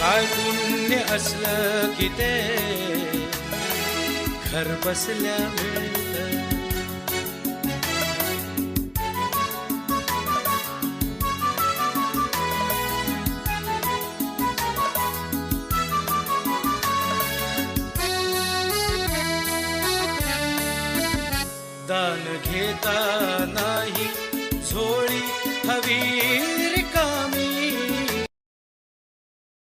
काय पुण्य असलं की ते घर बसल्या मिळत. दान घेता नाही झोळी हवी